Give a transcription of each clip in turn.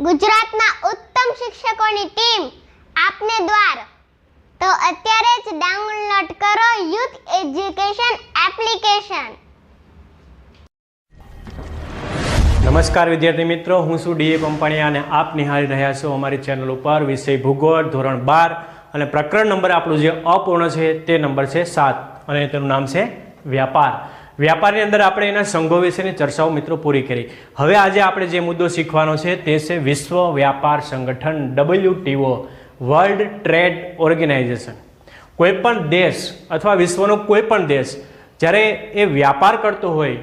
ગુજરાતના ઉત્તમ શિક્ષકોની ટીમ આપને દ્વાર. તો અત્યારે જ ડાઉનલોડ કરો યુથ એજ્યુકેશન એપ્લિકેશન. નમસ્કાર વિદ્યાર્થી મિત્રો, હું છું ડીએ પંપાણીયા અને આપ નિહાળી રહ્યા છો અમારી ચેનલ ઉપર વિષય ભૂગોળ, ધોરણ બાર અને પ્રકરણ નંબર આપણું જે અપૂર્ણ છે તે નંબર છે સાત. અને તેનું નામ છે વ્યાપાર. વ્યાપારની અંદર આપણે એના સંઘો વિશેની ચર્ચાઓ મિત્રો પૂરી કરી. હવે આજે આપણે જે મુદ્દો શીખવાનો છે તે છે વિશ્વ વ્યાપાર સંગઠન ડબલ્યુટીઓ વર્લ્ડ ટ્રેડ ઓર્ગેનાઇઝેશન. કોઈ પણ દેશ અથવા વિશ્વનો કોઈપણ દેશ જ્યારે એ વ્યાપાર કરતો હોય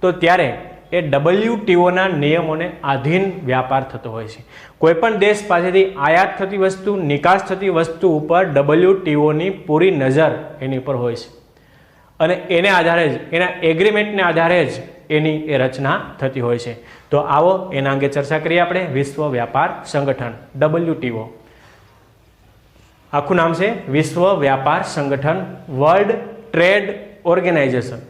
તો ત્યારે એ ડબલ્યુટીઓના નિયમોને આધીન વ્યાપાર થતો હોય છે. કોઈપણ દેશ પાસેથી આયાત થતી વસ્તુ, નિકાસ થતી વસ્તુ ઉપર ડબલ્યુટીઓની પૂરી નજર એની ઉપર હોય છે. અને એને આધારે જ, એના એગ્રીમેન્ટને આધારે જ એની એ રચના થતી હોય છે. તો આવો, એના અંગે ચર્ચા કરીએ આપણે, વિશ્વ વ્યાપાર સંગઠન ડબલ્યુટીઓ આખું નામ છે વિશ્વ વ્યાપાર સંગઠન વર્લ્ડ ટ્રેડ ઓર્ગેનાઇઝેશન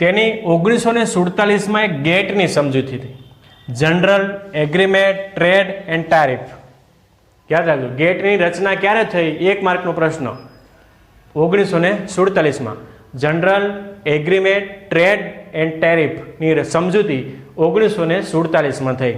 તેની ઓગણીસો ને સુડતાલીસમાં એક ગેટની સમજૂતી હતી general agreement trade and tariff યાદ રાખજો, ગેટની રચના ક્યારે થઈ? એક માર્કનો પ્રશ્ન. ઓગણીસો ને સુડતાલીસમાં. જનરલ એગ્રીમેન્ટ, ટ્રેડ એન્ડ ટેરિફની સમજૂતી ઓગણીસો ને સુડતાલીસમાં થઈ.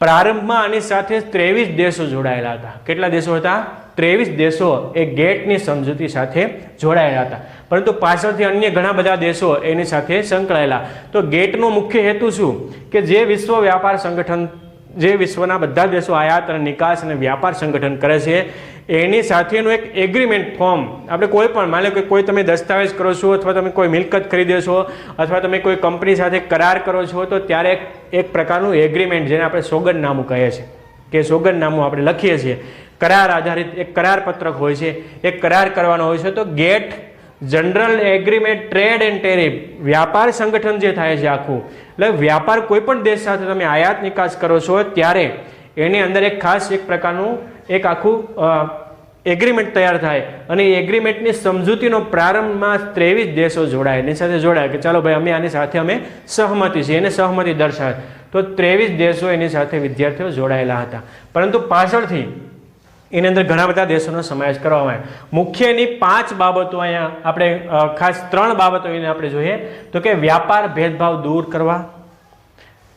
પ્રારંભમાં આની સાથે ત્રેવીસ દેશો જોડાયેલા હતા. કેટલા દેશો હતા? ત્રેવીસ દેશો એ ગેટની સમજૂતી સાથે જોડાયેલા હતા. પરંતુ પાછળથી અન્ય ઘણા બધા દેશો એની સાથે સંકળાયેલા. તો ગેટનો મુખ્ય હેતુ શું? કે જે વિશ્વ વ્યાપાર સંગઠન, જે વિશ્વના બધા દેશો આયાત અને નિકાસ અને વ્યાપાર સંગઠન કરે છે એની સાથેનું એક એગ્રીમેન્ટ ફોર્મ આપણે કોઈ પણ, માની લો કે કોઈ તમે દસ્તાવેજ કરો છો અથવા તમે કોઈ મિલકત ખરીદો છો અથવા તમે કોઈ કંપની સાથે કરાર કરો છો, તો ત્યારે એક પ્રકારનું એગ્રીમેન્ટ જેને આપણે સોગંદનામું કહીએ છીએ. કે સોગંદનામું આપણે લખીએ છીએ. કરાર આધારિત, એક કરાર પત્રક હોય છે, એક કરાર કરવાનો હોય છે, તો GATT, general agreement trade and tariff વ્યાપાર સંગઠન જે થાય છે આખું. એટલે વ્યાપાર કોઈ પણ દેશ સાથે તમે આયાત નિકાસ કરો છો, ત્યારે એની અંદર એક ખાસ એક પ્રકારનું એક આખું એગ્રીમેન્ટ તૈયાર થાય. અને એ એગ્રીમેન્ટની સમજૂતીનો પ્રારંભમાં ત્રેવીસ દેશો જોડાય. એની સાથે જોડાય કે ચાલો ભાઈ, અમે આની સાથે અમે સહમતી છીએ, એને સહમતી દર્શાવે. તો ત્રેવીસ દેશો એની સાથે વિદ્યાર્થીઓ જોડાયેલા હતા. પરંતુ પાછળથી એની અંદર ઘણા બધા દેશોનો સમાવેશ કરવામાં આવ્યો. મુખ્ય એની પાંચ બાબતો અહીંયા આપણે ખાસ ત્રણ બાબતો એને આપણે જોઈએ. તો કે વ્યાપાર ભેદભાવ દૂર કરવા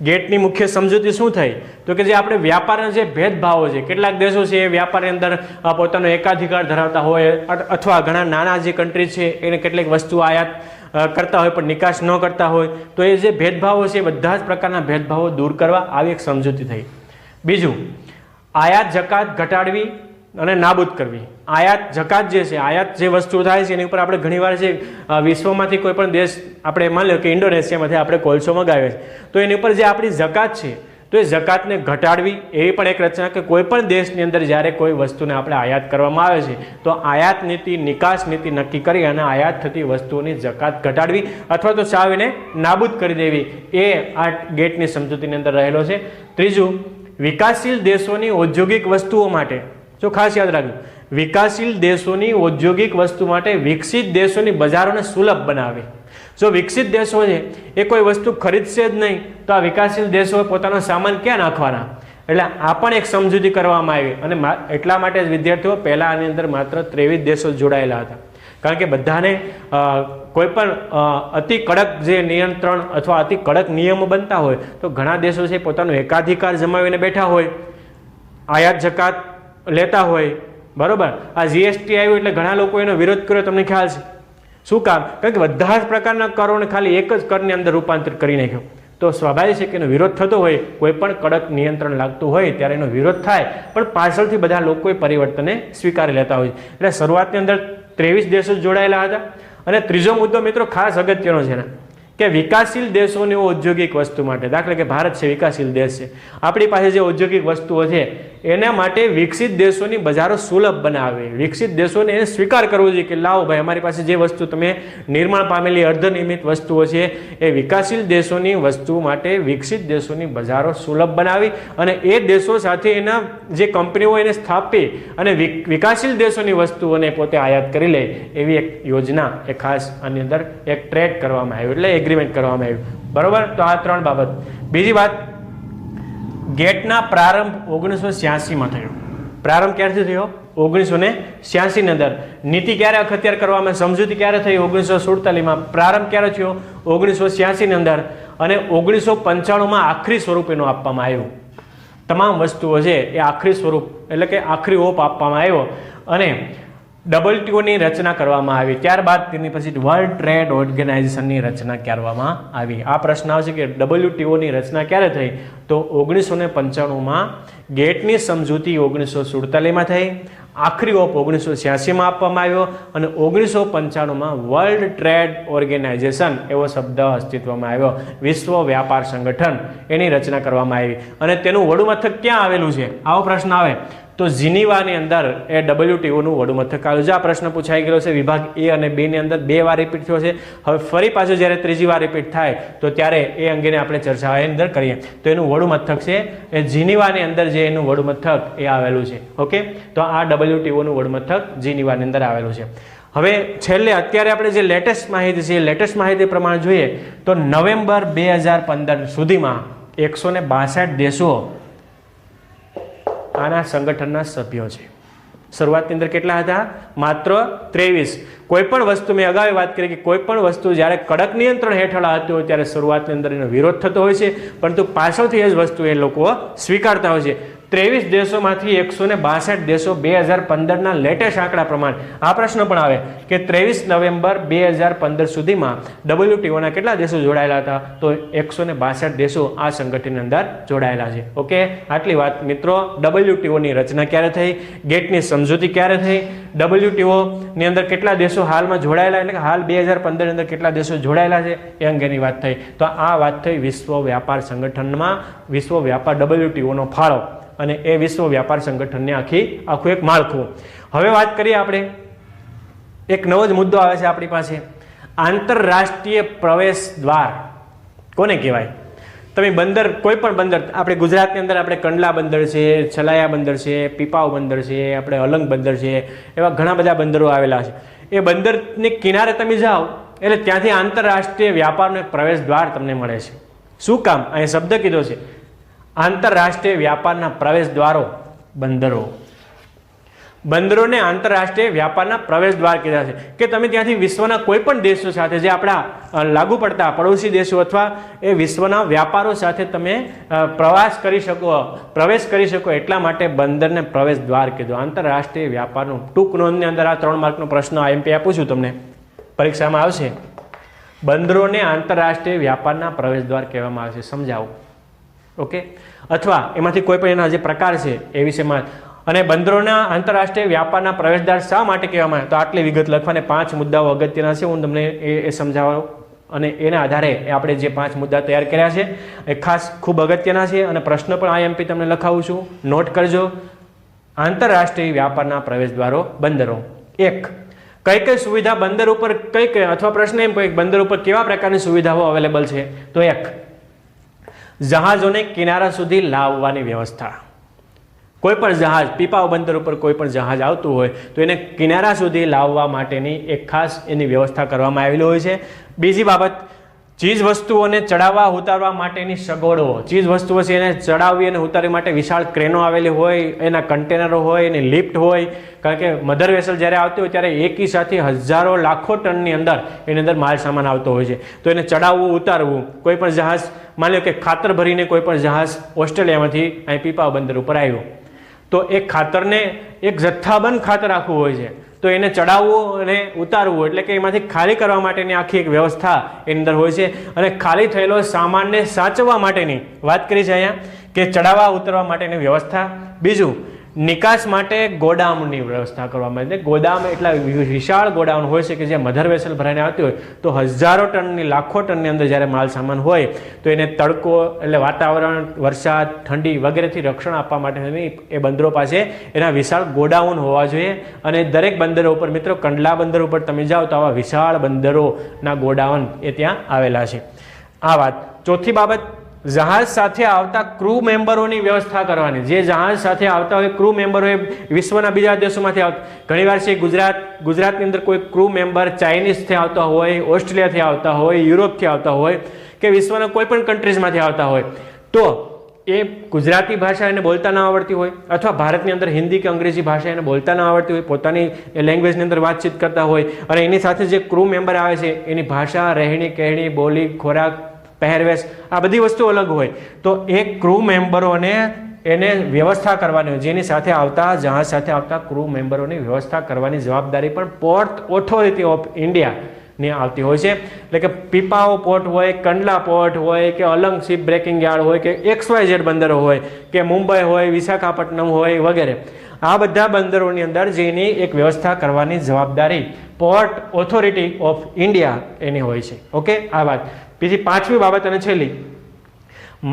ગેટની મુખ્ય સમજૂતી શું થઈ? તો કે જે આપણે વ્યાપારના જે ભેદભાવો છે, કેટલાક દેશો છે એ વ્યાપારની અંદર પોતાનો એકાધિકાર ધરાવતા હોય અથવા ઘણા નાના જે કન્ટ્રી છે, એને કેટલીક વસ્તુ આયાત કરતા હોય પણ નિકાસ ન કરતા હોય, તો એ જે ભેદભાવો છે એ બધા જ પ્રકારના ભેદભાવો દૂર કરવા આવી એક સમજૂતી થઈ. બીજું આયાત જકાત ઘટાડવી અને નાબૂદ કરવી. આયાત જકાત જે છે, આયાત જે વસ્તુ થાય છે, એની ઉપર આપણે ઘણીવાર છે વિશ્વમાંથી કોઈ પણ દેશ આપણે માની લો કે ઇન્ડોનેશિયામાંથી આપણે કોલસો મગાવે છે. તો એની ઉપર જે આપણી જકાત છે, તો એ જકાતને ઘટાડવી એવી પણ એક રચના કે કોઈ પણ દેશની અંદર જ્યારે કોઈ વસ્તુને આપણે આયાત કરવામાં આવે છે, તો આયાત નીતિ, નિકાસ નીતિ નક્કી કરી અને આયાત થતી વસ્તુઓની જકાત ઘટાડવી અથવા તો સાવ નાબૂદ કરી દેવી એ આ ગેટની સમજૂતીની અંદર રહેલો છે. ત્રીજું, વિકાસશીલ દેશોની ઔદ્યોગિક વસ્તુઓ માટે, જો ખાસ યાદ રાખજો વિકાસશીલ દેશોની ઔદ્યોગિક વસ્તુ માટે વિકસિત દેશોની બજારોને સુલભ બનાવે. જો વિકસિત દેશો છે, એ કોઈ વસ્તુ ખરીદશે જ નહીં, તો આ વિકાસશીલ દેશો પોતાનો સામાન ક્યાં નાખવાના? એટલે આ પણ એક સમજૂતી કરવામાં આવી. અને એટલા માટે જ વિદ્યાર્થીઓ પહેલાં આની અંદર માત્ર ત્રેવીસ દેશો જોડાયેલા હતા. કારણ કે બધાને કોઈ પણ અતિ કડક જે નિયંત્રણ અથવા અતિ કડક નિયમો બનતા હોય, તો ઘણા દેશો છે પોતાનો એકાધિકાર જમાવીને બેઠા હોય આયાત જકાત લેતા હોય બરોબર? આ જીએસટી આવ્યું એટલે ઘણા લોકો એનો વિરોધ કર્યો, તમને ખ્યાલ છે? શું કામ? કારણ કે બધા જ પ્રકારના કરોને ખાલી એક જ કરની અંદર રૂપાંતરિત કરી નાખ્યો. તો સ્વાભાવિક છે કે એનો વિરોધ થતો હોય, કોઈ પણ કડક નિયંત્રણ લાગતું હોય ત્યારે એનો વિરોધ થાય, પણ પાછળથી બધા લોકોએ પરિવર્તનને સ્વીકારી લેતા હોય એટલે શરૂઆતની અંદર ત્રેવીસ દેશો જોડાયેલા હતા. અને ત્રીજો મુદ્દો મિત્રો ખાસ અગત્યનો છે એના. કે વિકાસશીલ દેશોની ઔદ્યોગિક વસ્તુ માટે. દાખલા કે ભારત છે, વિકાસશીલ દેશ છે. આપણી પાસે જે ઔદ્યોગિક વસ્તુઓ છે, એના માટે વિકસિત દેશોની બજારો સુલભ બનાવે. વિકસિત દેશોને એને સ્વીકાર કરવો જોઈએ કે લાવો ભાઈ, અમારી પાસે જે વસ્તુ તમે નિર્માણ પામેલી અર્ધનિર્મિત વસ્તુઓ છે, એ વિકાસશીલ દેશોની વસ્તુ માટે વિકસિત દેશોની બજારો સુલભ બનાવી અને એ દેશો સાથે એના જે કંપનીઓ એને સ્થાપી અને વિક- વિકાસશીલ દેશોની વસ્તુઓને પોતે આયાત કરી લે, એવી એક યોજના, એ ખાસ આની અંદર એક ટ્રેડ કરવામાં આવ્યું. એટલે એગ્રીમેન્ટ કરવામાં આવ્યું. બરોબર? તો આ ત્રણ બાબત. બીજી વાત, ગેટના પ્રારંભ ઓગણીસો છ્યાસીમાં થયો. પ્રારંભ ક્યારથી થયો? ઓગણીસો ને છ્યાસીની અંદર. નીતિ ક્યારે અખત્યાર કરવામાં, સમજૂતી ક્યારે થઈ? ઓગણીસો સુડતાલીસમાં. પ્રારંભ ક્યારે થયો? ઓગણીસો છ્યાસીની અંદર. અને ઓગણીસો પંચાણુંમાં આખરી સ્વરૂપ એનું આપવામાં આવ્યું. તમામ વસ્તુઓ છે એ આખરી સ્વરૂપ, એટલે કે આખરી ઓપ આપવામાં આવ્યો. અને ડબલ્યુટીઓની રચના કરવામાં આવી. ત્યારબાદ તેની પછી વર્લ્ડ ટ્રેડ ઓર્ગેનાઇઝેશનની રચના કરવામાં આવી. આ પ્રશ્ન આવશે કે ડબલ્યુટીઓની રચના ક્યારે થઈ? તો ઓગણીસો ને પંચાણુંમાં ગેટની સમજૂતી ઓગણીસો સુડતાલીસમાં થઈ. આખરી ઓપ ઓગણીસો છ્યાસીમાં આપવામાં આવ્યો અને ઓગણીસો પંચાણુંમાં વર્લ્ડ ટ્રેડ ઓર્ગેનાઇઝેશન એવો શબ્દ અસ્તિત્વમાં આવ્યો. વિશ્વ વ્યાપાર સંગઠન એની રચના કરવામાં આવી. અને તેનું વડુમથક ક્યાં આવેલું છે? આવો પ્રશ્ન આવે. તો જીનીવાની અંદર એ ડબલ્યુટીઓનું વડુમથક આવ્યું. છે આ પ્રશ્ન પૂછાઈ ગયો છે, વિભાગ એ અને બે ની અંદર બે વાર રિપીટ થયો છે. હવે ફરી પાછું જ્યારે ત્રીજી વાર રિપીટ થાય, તો ત્યારે એ અંગેની આપણે ચર્ચા એની અંદર કરીએ. તો એનું વડું મથક છે, એ જીનીવાની અંદર જે એનું વડુમથક એ આવેલું છે. ઓકે? તો આ ડબલ્યુટીઓનું વડુમથક જીનીવાની અંદર આવેલું છે. હવે છેલ્લે અત્યારે આપણે જે લેટેસ્ટ માહિતી છે, એ લેટેસ્ટ માહિતી પ્રમાણે જોઈએ, તો નવેમ્બર બે સુધીમાં એકસો બાસઠ દેશો આના સંગઠનના સભ્યો છે. શરૂઆતની અંદર કેટલા હતા? માત્ર ત્રેવીસ. કોઈ પણ વસ્તુ મેં અગાઉ વાત કરી કે કોઈ પણ વસ્તુ જ્યારે કડક નિયંત્રણ હેઠળ આવતી હોય ત્યારે શરૂઆતની અંદર એનો વિરોધ થતો હોય છે, પરંતુ પાછળથી એ જ વસ્તુ એ લોકો સ્વીકારતા હોય છે. ત્રેવીસ દેશોમાંથી એકસો ને બાસઠ દેશો બે હજાર પંદરના લેટેસ્ટ આંકડા પ્રમાણે. આ પ્રશ્ન પણ આવે કે ત્રેવીસ નવેમ્બર બે હજાર પંદર સુધીમાં ડબલ્યુટીઓના કેટલા દેશો જોડાયેલા હતા? તો એકસો ને બાસઠ દેશો આ સંગઠનની અંદર જોડાયેલા છે. ઓકે આટલી વાત મિત્રો. ડબલ્યુટીઓની રચના ક્યારે થઈ? ગેટની સમજૂતી ક્યારે થઈ? ડબલ્યુટીઓની અંદર કેટલા દેશો હાલમાં જોડાયેલા એટલે કે હાલ બે હજાર પંદરની અંદર કેટલા દેશો જોડાયેલા છે? એ અંગેની વાત થઈ. તો આ વાત થઈ વિશ્વ વ્યાપાર સંગઠનમાં. વિશ્વ વ્યાપાર ડબલ્યુટીઓનો ફાળો. અને એ વિશ્વ વ્યાપાર સંગઠનને આખી, આખું એક માળખું હવે વાત કરીએ આપણે. એક નવો જ મુદ્દો આવે છે આપણી પાસે. આંતરરાષ્ટ્રીય પ્રવેશ દ્વાર. કોને કહેવાય? તમે બંદર, કોઈ પણ બંદર, આપણે ગુજરાતની અંદર આપણે કંડલા બંદર છે, છલાયા બંદર છે પીપાવ બંદર છે, આપણે અલંગ બંદર છે, એવા ઘણા બધા બંદરો આવેલા છે. એ બંદરની કિનારે તમે જાઓ, એટલે ત્યાંથી આંતરરાષ્ટ્રીય વ્યાપારનો એક પ્રવેશ દ્વાર તમને મળે છે. શું કામ? અહીં શબ્દ કીધો છે. આંતરરાષ્ટ્રીય વ્યાપારના પ્રવેશ દ્વારો બંદરો. બંદરોને આંતરરાષ્ટ્રીય વ્યાપારના પ્રવેશ દ્વાર કીધા છે. કે તમે ત્યાંથી વિશ્વના કોઈ પણ દેશો સાથે જે આપણા લાગુ પડતા પડોશી દેશો અથવા એ વિશ્વના વ્યાપારો સાથે તમે પ્રવાસ કરી શકો, પ્રવેશ કરી શકો એટલા માટે બંદરને પ્રવેશ દ્વાર કીધું. આંતરરાષ્ટ્રીય વ્યાપારનું ટૂંક નોંધની અંદર આ ત્રણ માર્કનો પ્રશ્ન આઈએમપી આપું છું તમને. પરીક્ષામાં આવશે. બંદરોને આંતરરાષ્ટ્રીય વ્યાપારના પ્રવેશ દ્વાર કહેવામાં આવે છે સમજાવો. ઓકે? અથવા એમાંથી કોઈ પણ એના જે પ્રકાર છે એ વિશેમાં. અને બંદરોના આંતરરાષ્ટ્રીય વ્યાપારના પ્રવેશદ્વાર શા માટે કહેવામાં આવે? તો આટલી વિગત લખવાને પાંચ મુદ્દાઓ અગત્યના છે. હું તમને એ એ સમજાવું અને એના આધારે આપણે જે પાંચ મુદ્દા તૈયાર કર્યા છે, એ ખાસ ખૂબ અગત્યના છે. અને પ્રશ્ન પણ આઈએમપી તમને લખાવું છું. નોટ કરજો. આંતરરાષ્ટ્રીય વ્યાપારના પ્રવેશદ્વારો બંદરો. એક કઈ કઈ સુવિધા બંદર ઉપર કઈ કઈ અથવા પ્રશ્ન એમ કોઈ બંદર ઉપર કેવા પ્રકારની સુવિધાઓ અવેલેબલ છે? તો એક જહાજોને કિનારા સુધી લાવવાની વ્યવસ્થા. કોઈ પણ જહાજ પીપાવ બંદર ઉપર કોઈ પણ જહાજ આવતું હોય, તો એને કિનારા સુધી લાવવા માટેની એક ખાસ એની વ્યવસ્થા કરવામાં આવેલી હોય છે. બીજી બાબત ચીજ વસ્તુઓને ચડાવવા, ઉતારવા માટેની સગવડો. ચીજ વસ્તુઓ છે એને ચડાવવી અને ઉતારવી માટે વિશાળ ક્રેનો આવેલી હોય, એના કન્ટેનરો હોય, એની લિફ્ટ હોય. કારણ કે મધર વેસલ જ્યારે આવતી હોય ત્યારે એકી સાથે હજારો, લાખો ટનની અંદર એની અંદર માલ સામાન આવતો હોય છે. તો એને ચડાવવું, ઉતારવું, કોઈ પણ જહાજ, માની લો કે ખાતર ભરીને કોઈ પણ જહાજ ઓસ્ટ્રેલિયામાંથી અહીં પીપા બંદર ઉપર આવ્યું. તો એ ખાતરને એક જથ્થાબંધ ખાતર આખું હોય છે. તો એને ચડાવવું અને ઉતારવું એટલે કે એમાંથી ખાલી કરવા માટેની આખી એક વ્યવસ્થા એની અંદર હોય છે. અને ખાલી થયેલો સામાનને સાચવવા માટેની વાત કરી છે અહીંયા, કે ચડાવવા, ઉતરવા માટેની વ્યવસ્થા. બીજું નિકાસ માટે ગોડાઉનની વ્યવસ્થા કરવામાં આવે છે ગોદામ એટલા વિશાળ ગોડાઉન હોય છે કે જે મધર વેસલ ભરાઈને આવતી હોય, તો હજારો ટનની, લાખો ટનની અંદર જ્યારે માલ સામાન હોય, તો એને તડકો એટલે વાતાવરણ, વરસાદ, ઠંડી વગેરેથી રક્ષણ આપવા માટેની એ બંદરો પાસે એના વિશાળ ગોડાઉન હોવા જોઈએ. અને દરેક બંદરો ઉપર, મિત્રો, કંડલા બંદર ઉપર તમે જાઓ તો આવા વિશાળ બંદરોના ગોડાઉન એ ત્યાં આવેલા છે. આ વાત. ચોથી બાબત જહાજ સાથે આવતા ક્રૂ મેમ્બરોની વ્યવસ્થા કરવાની. જે જહાજ સાથે આવતા હોય ક્રૂ મેમ્બરો એ વિશ્વના બીજા દેશોમાંથી આવતા. ઘણીવાર છે ગુજરાત, ગુજરાતની અંદર કોઈ ક્રૂ મેમ્બર ચાઇનીઝથી આવતા હોય ઓસ્ટ્રેલિયાથી આવતા હોય યુરોપથી આવતા હોય કે વિશ્વના કોઈ પણ કન્ટ્રીઝમાંથી આવતા હોય. તો એ ગુજરાતી ભાષા એને બોલતા ન આવડતી હોય અથવા ભારતની અંદર હિન્દી કે અંગ્રેજી ભાષા એને બોલતા ન આવડતી હોય, પોતાની લેંગ્વેજની અંદર વાતચીત કરતા હોય અને એની સાથે જે ક્રૂ મેમ્બર આવે છે, એની ભાષા રહેણી કહેણી બોલી, ખોરાક પહેરવેશ, આ બધી વસ્તુ અલગ હોય. તો એ ક્રૂ મેમ્બરોને એને વ્યવસ્થા કરવાની હોય. જેની સાથે આવતા જહાજ સાથે આવતા ક્રૂ મેમ્બરોની વ્યવસ્થા કરવાની જવાબદારી પણ પોર્ટ ઓથોરિટી ઓફ ઇન્ડિયા ને આવતી હોય છે. એટલે કે પીપાઓ પોર્ટ હોય, કંડલા પોર્ટ હોય, કે અલંગ શિપ બ્રેકિંગ યાર્ડ હોય, કે એક્સ વાય ઝેડ બંદરો હોય, કે મુંબઈ હોય, વિશાખાપટ્ટનમ હોય વગેરે. આ બધા બંદરોની અંદર જેની એક વ્યવસ્થા કરવાની જવાબદારી પોર્ટ ઓથોરિટી ઓફ ઇન્ડિયા એની હોય છે. ઓકે? આ વાત. બીજી પાંચમી બાબત અને છેલ્લી.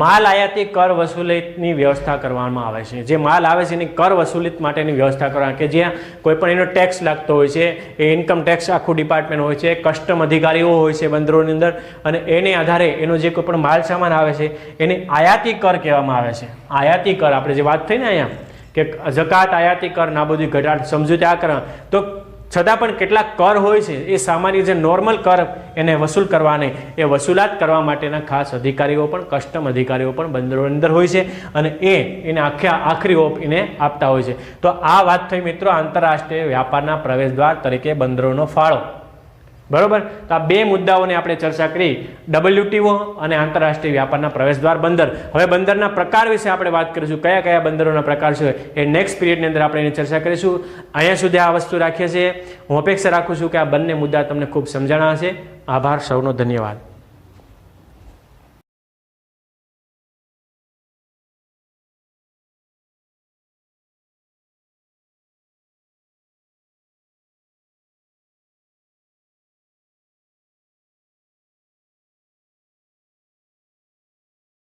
માલ આયાતી કર વસૂલીતની વ્યવસ્થા કરવામાં આવે છે. જે માલ આવે છે એની કર વસૂલિત માટેની વ્યવસ્થા કરવા કે જ્યાં કોઈ પણ એનો ટેક્સ લાગતો હોય છે, એ ઇન્કમ ટેક્સ આખું ડિપાર્ટમેન્ટ હોય છે કસ્ટમ અધિકારીઓ હોય છે બંદરોની અંદર, અને એને આધારે એનો જે કોઈ પણ માલ સામાન આવે છે, એને આયાતી કર કહેવામાં આવે છે. આયાતી કર, આપણે જે વાત થઈ ને અહીંયા, કે જકાત આયાતી કર નાબૂદી ઘટાડ સમજૂતી આ કરવા તો છતાં પણ કેટલાક કર હોય છે, એ સામાન્ય જે નોર્મલ કર એને વસૂલ કરવાને, એ વસૂલાત કરવા માટેના ખાસ અધિકારીઓ પણ કસ્ટમ અધિકારીઓ પણ બંદરોની અંદર હોય છે અને એ એને આખ્યા, આખરી ઓપ એને આપતા હોય છે. તો આ વાત થઈ મિત્રો આંતરરાષ્ટ્રીય વ્યાપારના પ્રવેશદ્વાર તરીકે બંદરોનો ફાળો. બરોબર? તો આ બે મુદ્દાઓને આપણે ચર્ચા કરી. ડબલ્યુટીઓ અને આંતરરાષ્ટ્રીય વ્યાપારના પ્રવેશદ્વાર બંદર. હવે બંદરના પ્રકાર વિશે આપણે વાત કરીશું. કયા કયા બંદરોના પ્રકાર છે એ નેક્સ્ટ પિરિયડની અંદર આપણે એની ચર્ચા કરીશું. અહીંયા સુધી આ વસ્તુ રાખીએ છીએ. હું અપેક્ષા રાખું છું કે આ બંને મુદ્દા તમને ખૂબ સમજાણા હશે. આભાર, સૌનો ધન્યવાદ.